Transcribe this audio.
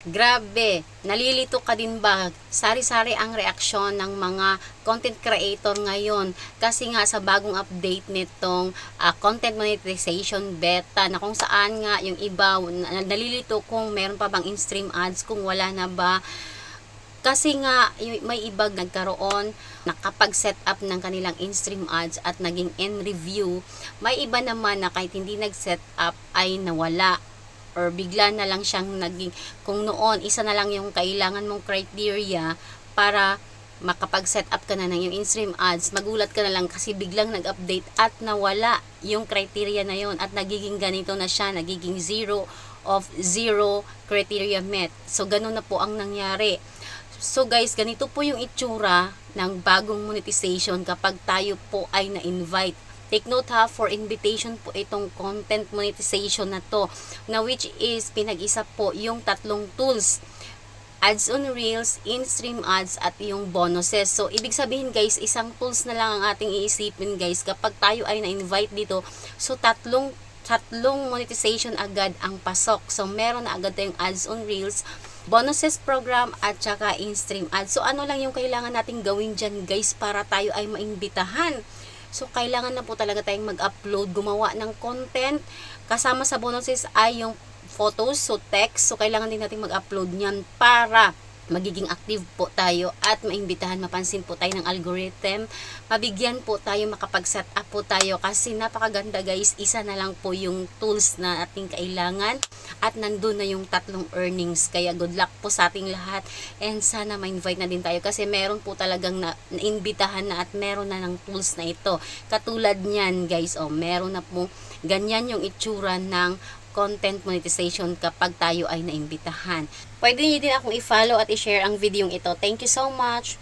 Grabe, nalilito ka din ba? Sari-sari ang reaksyon ng mga content creator ngayon. Kasi nga sa bagong update nitong ah, content monetization beta na kung saan nga yung iba na- nalilito kung meron pa bang in-stream ads kung wala na ba. Kasi nga may iba nagkaroon nakapag-set up ng kanilang in-stream ads at naging in review may iba naman na kahit hindi nag-set up ay nawala or bigla na lang siyang naging kung noon isa na lang yung kailangan mong criteria para makapag-set up ka na ng yung in-stream ads, magulat ka na lang kasi biglang nag-update at nawala yung criteria na yon at nagiging ganito na siya, nagiging zero of zero criteria met. So, ganun na po ang nangyari. So guys, ganito po yung itsura ng bagong monetization kapag tayo po ay na-invite. Take note ha, for invitation po itong content monetization na to, na which is pinag-isa po yung tatlong tools. Ads on Reels, in-stream ads, at yung bonuses. So, ibig sabihin guys, isang tools na lang ang ating iisipin guys kapag tayo ay na-invite dito. So, tatlong tatlong monetization agad ang pasok. So, meron na agad tayong ads on Reels, bonuses program, at saka in-stream ads. So, ano lang yung kailangan nating gawin dyan guys para tayo ay maimbitahan. So, kailangan na po talaga tayong mag-upload, gumawa ng content. Kasama sa bonuses ay yung photos, so text. So, kailangan din natin mag-upload niyan para magiging active po tayo at maimbitahan, mapansin po tayo ng algorithm. Mabigyan po tayo, makapag-set up po tayo kasi napakaganda guys. Isa na lang po yung tools na ating kailangan at nandun na yung tatlong earnings. Kaya good luck po sa ating lahat and sana ma-invite na din tayo kasi meron po talagang na, naimbitahan na at meron na ng tools na ito. Katulad niyan guys, oh, meron na po ganyan yung itsura ng content monetization kapag tayo ay naimbitahan. Pwede niyo din akong i-follow at i-share ang video ito. Thank you so much!